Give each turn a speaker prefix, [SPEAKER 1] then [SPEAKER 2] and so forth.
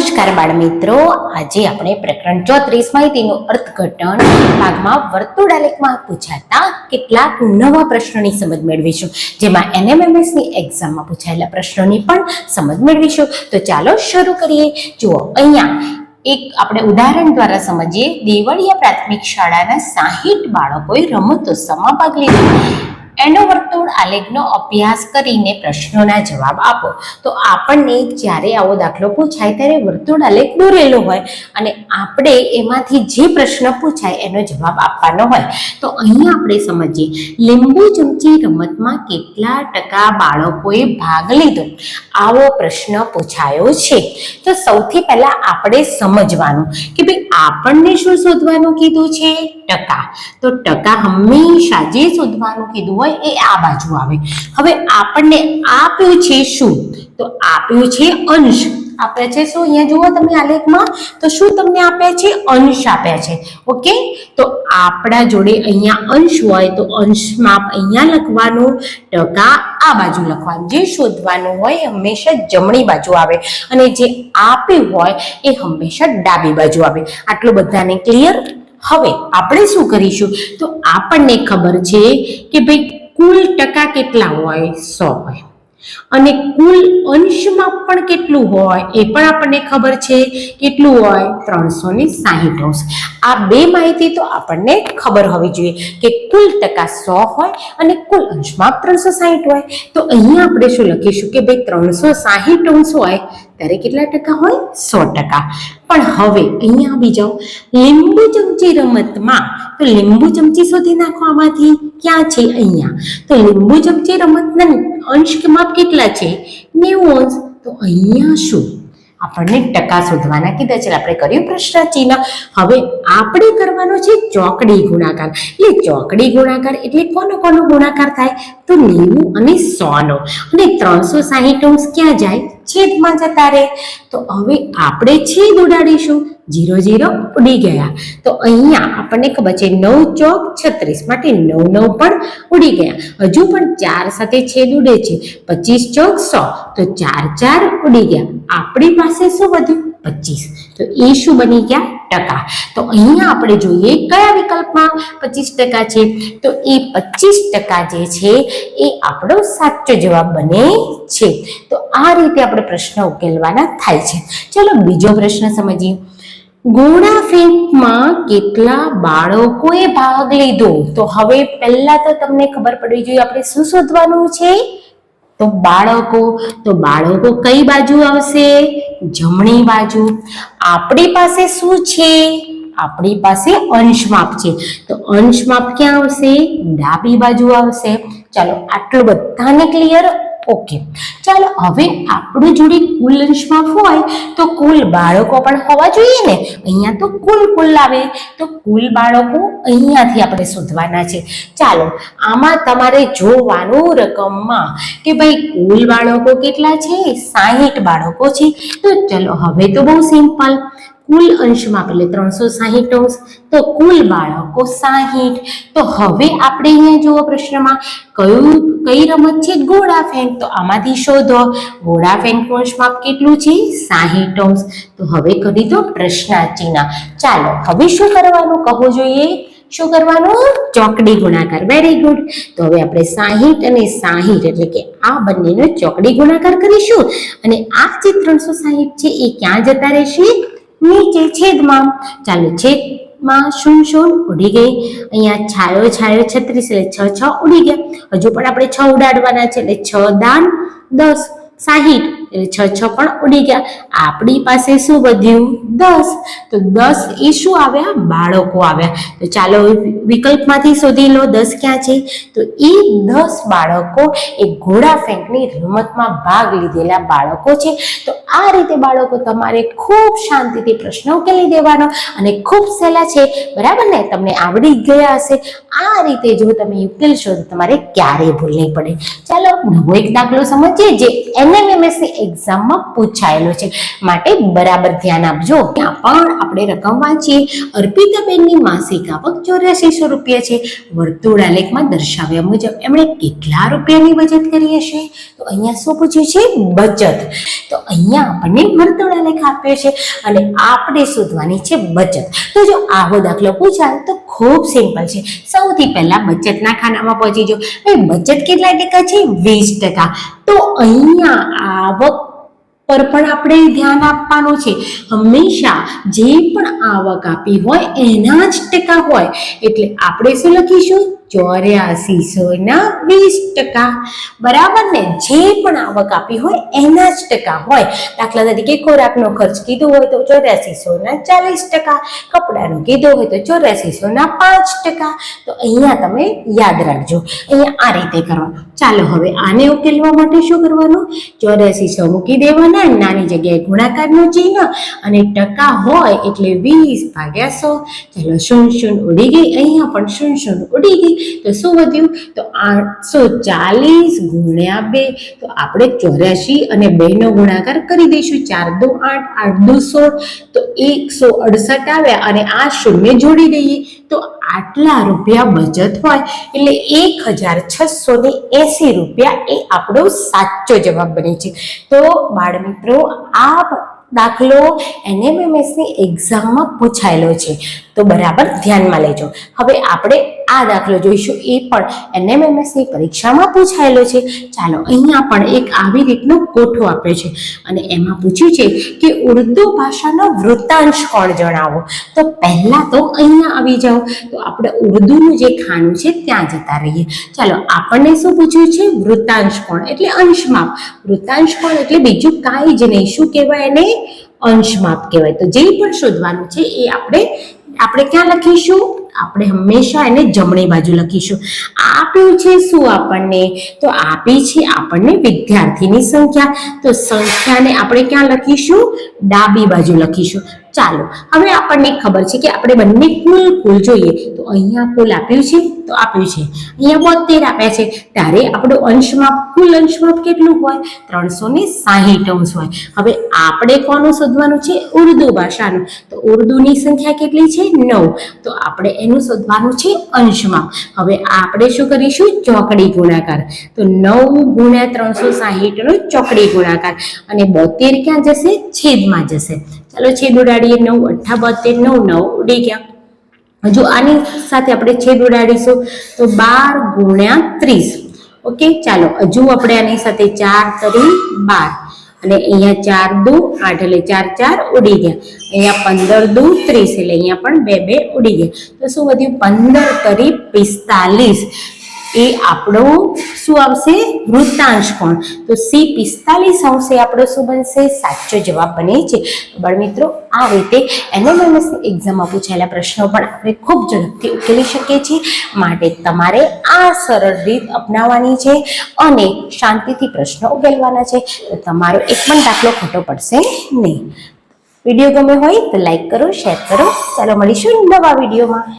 [SPEAKER 1] નમસ્કાર બાળ મિત્રો. આજે આપણે પ્રકરણ ચોત્રીસ માહિતીનું અર્થઘટન ભાગમાં વર્તુળ આલેખમાં પૂછાતા કેટલાક નવા પ્રશ્નોની સમજ મેળવીશું. જેમાં એનએમએમએસની એક્ઝામમાં પૂછાયેલા પ્રશ્નોની પણ સમજ મેળવીશું. તો ચાલો શરૂ કરીએ. જુઓ, અહીંયા એક આપણે ઉદાહરણ દ્વારા સમજીએ. દેવળિયા પ્રાથમિક શાળાના સાહીઠ બાળકોએ રમતોત્સવમાં ભાગ લીધો. એનો વર્તુળ આલેખનો અભ્યાસ કરીને પ્રશ્નોના જવાબ આપો. તો આપણને જ્યારે આવો દાખલો પૂછાય, ત્યારે વર્તુળ આલેખ દોરેલો હોય અને આપણે એમાંથી જે પ્રશ્ન પૂછાય, એનો જવાબ આપવાનો હોય. તો અહીંયા આપણે સમજીએ, લીંબુ ચમચી રમતમાં કેટલા ટકા બાળકોએ ભાગ લીધો? આવો પ્રશ્ન પૂછાયો છે. તો સૌથી પહેલા આપણે સમજવાનું કે ભાઈ આપણને શું શોધવાનું કીધું છે? ટકા. તો ટકા હંમેશા જે શોધવાનું કીધું હોય એ આ બાજુ આવે. હવે આપણને આપ્યું છે શું? તો આપ્યું છે અંશ. આપ્યા છે શું? અહીંયા જુઓ તમે આલેખમાં તો શું તમને આપ્યા છે? અંશ આપ્યા છે. ઓકે? તો આપણા જોડે અહીંયા અંશ હોય તો અંશ માપ અહીંયા લખવાનું. ટકા આ બાજુ લખવાનું. જે શોધવાનું હોય હંમેશા જમણી બાજુ આવે. અને જે આપ્યું હોય એ હંમેશા ડાબી બાજુ આવે. આટલું બધાને ક્લિયર હવે આપણે શું કરીશું? તો આપણને ખબર છે કે ભાઈ કુલ ટકા કેટલા હોય? સો હોય. અને કુલ અંશમાં પણ કેટલું હોય? એ પણ આપણને ખબર છે. કેટલું હોય? ત્રણસો ને સાહીઠ અંશ. આ બે માહિતી તો આપણને ખબર હોવી જોઈએ કે કુલ ટકા સો હોય અને કુલ અંશમાં ત્રણસો સાહીઠ હોય. તો અહીંયા આપણે શું લખીશું કે ભાઈ ત્રણસો સાહીઠ અંશ હોય, ત્યારે કેટલા ટકા હોય? સો ટકા. પણ હવે અહીંયા આવી જાઓ. લીંબુ ચમચી રમતમાં તો લીંબુ ચમચી શોધી નાખો આમાંથી ક્યાં છે અહીંયા? તો લીંબુ ચમચી રમતના અંશ માપ કેટલા છે? નેવું અંશ. તો અહીંયા શું? આપણને ટકા શોધવાના કીધા છે. આપણે કર્યું પ્રશ્ન ચિહ્ન હવે આપણે કરવાનો છે ચોકડી ગુણાકાર. એટલે ચોકડી ગુણાકાર એટલે કોનો કોનો ગુણાકાર થાય? તો નેવું અને સોનો. અને ત્રણસો સાહીઠ અંશ ક્યાં જાય? છેદમાં જતા રહે. તો હવે આપણે છેદ ઉડાડીશું. જીરો જીરો ઉડી ગયા. તો અહીંયા આપણને ખબર છે નવ ચોક છત્રીસ માટે નવ નવ પણ ઉડી ગયા. હજુ પણ ચાર સાથે છેદ ઉડે છે. પચીસ ચોક સો. તો ચાર ચાર ઉડી ગયા. આપણી પાસે શું વધ્યું? પચીસ. તો એ શું બની ગયા? ટકા. તો અહીંયા આપણે જોઈએ કયા વિકલ્પમાં પચીસ ટકા છે? તો એ પચીસ ટકા જે છે એ આપણો સાચો જવાબ બને છે. તો આ રીતે આપણે પ્રશ્ન ઉકેલવાના થાય છે. ચલો બીજો પ્રશ્ન સમજીએ. ગોળા ફેંકમાં કેટલા બાળકોએ ભાગ લીધો? તો હવે પહેલા તો તમને ખબર પડવી જોઈએ, આપણે શું શોધવાનું છે? તો બાળકો તો બાળકો કઈ બાજુ આવશે? જમણી બાજુ. આપણી પાસે શું છે? આપણી પાસે અંશ માપ છે. તો અંશ માપ ક્યાં આવશે? ડાબી બાજુ આવશે. ચાલો, આટલું બધાને ક્લિયર ઓકે. ચાલો હવે આપણી જોડે કુલ અંશ હોય તો કુલ બાળકો પણ હોવા જોઈએ ને? અહીંયા તો કુલ કુલ આવે. તો કુલ બાળકો અહીંયાથી આપણે શોધવાના છે. ચાલો, આમાં તમારે જોવાનું રકમમાં કે ભાઈ કુલ બાળકો કેટલા છે? સાહીઠ બાળકો છે. તો ચલો, હવે તો બહુ સિમ્પલ. કુલ અંશમાં એટલે ત્રણસો સાહીઠ અંશ તો કુલ બાળકો સાહીઠ. તો હવે આપણે અહીંયા જુઓ પ્રશ્નમાં, કયું, કઈ રમત છે ગોળા ફેંક? તો આમાંથી શોધો, ગોળા ફેંક અંશ માપ કેટલું છે? સાહીઠ અંશ તો હવે કરી દો પ્રશ્નાચિહ્ન ચાલો, હવે શું કરવાનું? કહો જોઈએ. શું કરવાનું? ચોકડી ગુણાકાર. વેરી ગુડ તો હવે આપણે સાહીઠ અને સાહીઠ એટલે કે આ બંનેનો ચોકડી ગુણાકાર કરીશું. અને આ જે ત્રણસો સાહીઠ છે, એ ક્યાં જતા રહેશે? નીચે છેદમાં ચાલો છેદમાં શૂન શૂન ઉડી ગઈ? અહીંયા છાયો છાયો છત્રીસ એટલે છ છ ઉડી ગયા. હજુ પણ આપણે છ ઉડાડવાના છે એટલે છ દાન દસ સાહીઠ. એટલે છ છ પણ ઉડી ગયા. આપણી પાસે શું વધ્યું? દસ. તો દસ એ શું આવ્યા? બાળકો આવ્યા. તો ચાલો વિકલ્પમાંથી શોધી લો, દસ ક્યાં છે? તો એ દસ બાળકો એ ઘોડા ફેંકની રમતમાં ભાગ લીધેલા બાળકો છે. તો આ રીતે બાળકો તમારે ખૂબ શાંતિથી પ્રશ્ન ઉકેલી દેવાનો અને ખૂબ સહેલા છે. બરાબર ને? તમને આવડી ગયા હશે. આ રીતે જો તમે ઉકેલશો તો તમારે ક્યારેય ભૂલ નહીં પડે. ચાલો, નવો એક દાખલો સમજીએ જે એનએમએમએસની એક્ઝામમાં પૂછાયેલો છે. માટે બરાબર ધ્યાન આપજો. ત્યાં પણ આપણે રકમ વાંચીએ. અર્પિતાબેનની માસિક આવક ચોર્યાસીસો રૂપિયા છે. વર્તુળ આલેખમાં દર્શાવ્યા મુજબ એમણે કેટલા રૂપિયાની બચત કરી હશે? તો અહીંયા શું પૂછ્યું છે? બચત. તો અહીંયા આપણને વર્તુળ આલેખ આપ્યો છે અને આપણે શોધવાની છે બચત. તો જો આવો દાખલો પૂછાય તો ખૂબ સિમ્પલ છે. સૌથી પહેલા બચતના ખાનામાં પહોંચી જો ભાઈ, બચત કેટલા ટકા છે? વીસ ટકા. તો અહીંયા આવક પર પણ આપણે ધ્યાન આપવાનું છે. હંમેશા જે પણ આવક આપી હોય, એના જ ટકા હોય. એટલે આપણે શું લખીશું? ચોર્યાસીસો ના વીસ ટકા. બરાબર ને? જે પણ આવક આપી હોય એના જ ટકા હોય. દાખલા તરીકે ખોરાકનો ખર્ચ કીધો હોય તો ચોર્યાસીસો ના ચાલીસ ટકા. કપડાનો કીધો હોય તો ચોર્યાસીસો ના પાંચ ટકા. તો અહીંયા તમે યાદ રાખજો. અહીંયા આ રીતે કરવાનું ચાલો હવે આને ઉકેલવા માટે શું કરવાનું? ચોર્યાસીસો મૂકી દેવાના, નાની જગ્યાએ ગુણાકારનું ચિહ્ન અને ટકા હોય એટલે વીસ ભાગ્યા સો. ચાલો શૂન શૂન ઉડી ગઈ, અહીંયા પણ શૂન શૂન ઉડી ગઈ. તો શું વધ્યું? તો આઠસો ચાલીસ ગુણ્યા બે. તો આપણે ચોર્યાસી અને બેનો ગુણાકાર કરી દઈશું. ચાર દો આઠ આઠ દો સોળ. તો એકસો અડસઠ આવ્યા અને આ શૂન્ય જોડી દઈએ. તો આટલા રૂપિયા બચત હોય એટલે એક હજાર છસો ને એસી રૂપિયા એ આપણો સાચો જવાબ બને છે. તો બાળમિત્રો આ દાખલો એનએમએમએસની એક્ઝામમાં પૂછાયેલો છે. તો બરાબર ધ્યાનમાં લેજો. હવે આપણે આ દાખલો જોઈશું. એ પણ એનએમએમએસની પરીક્ષામાં પૂછાયેલો છે. ચાલો, અહીંયા પણ એક આવી રીતનો કોઠો આપ્યો છે. અને એમાં પૂછ્યું છે કે ઉર્દુ ભાષાનો વૃત્તાંશ કોણ જણાવો? તો પહેલા તો અહીંયા આવી જાઓ. તો આપણે ઉર્દુનું જે ખાનું છે ત્યાં જતા રહીએ. ચાલો, આપણને શું પૂછ્યું છે? વૃત્તાંશ કોણ? એટલે અંશમાપ. વૃત્તાંશ કોણ? એટલે બીજું કાંઈ જ નહીં. શું કહેવાય એને? અંશમાપ કહેવાય. તો જે પણ શોધવાનું છે એ આપણે આપણે ક્યાં લખીશું? આપણે હંમેશા એને જમણી બાજુ લખીશું. આપ્યું છે શું આપણને? તો આપી છે આપણને વિદ્યાર્થીની સંખ્યા. તો સંખ્યાને આપણે ક્યાં લખીશું? ડાબી બાજુ લખીશું. ચાલો, હવે આપણને ખબર છે કે આપણે બંને કુલ કુલ જોઈએ. તો અહીંયા કુલ આપ્યું છે, તો આપ્યું છે. અહીંયા બોતેર આપ્યા છે. ત્યારે આપણો અંશમાં કુલ અંશમાં કેટલું હોય? ત્રણસો ને સાહીઠ અંશ હોય. હવે આપણે કોનું શોધવાનું છે? ઉર્દુ ભાષાનું. તો ઉર્દુની સંખ્યા કેટલી છે? નવ. તો આપણે એનું શોધવાનું છે અંશમાં. હવે આપણે શું કરીશું? ચોકડી ગુણાકાર. તો નવ ગુણ્યા ત્રણસો સાહીઠનો ચોકડી ગુણાકાર. અને બોતેર ક્યાં જશે? છેદમાં જશે. ચાલો છેદ ઉડાડીએ નવ અઠ્ઠા બોતેર નવ નવ, ઉડી ગયા. હજુ આની સાથે આપણે છેદ ઉડાડીશું તો બાર ગુણ્યા ત્રીસ. ઓકે, ચાલો, હજુ આપણે આની સાથે ચાર તરી બાર. અને અહીંયા ચાર દુ, આઠ એટલે ચાર ચાર, ઉડી ગયા. અહીંયા પંદર દુ, ત્રીસ એટલે અહીંયા પણ બે બે ઉડી ગયા. તો શું વધ્યું? પંદર તરી પિસ્તાલીસ. એ આપણો શું આવશે? વૃત્તાંશ કોણ? તો સી પિસ્તાલીસ આવશે આપણો શું બનશે? સાચો જવાબ બને છે. બાળમિત્રો આ રીતે એનએમએમએસ એક્ઝામમાં પૂછાયેલા પ્રશ્નો પણ આપણે ખૂબ ઝડપથી ઉકેલી શકીએ છીએ. માટે તમારે આ સરળ રીત અપનાવવાની છે અને શાંતિથી પ્રશ્નો ઉકેલવાના છે. તો તમારો એક પણ દાખલો ખોટો પડશે નહીં. વીડિયો ગમે હોય તો લાઈક કરો શેર કરો. ચાલો મળીશું નવા વિડીયોમાં.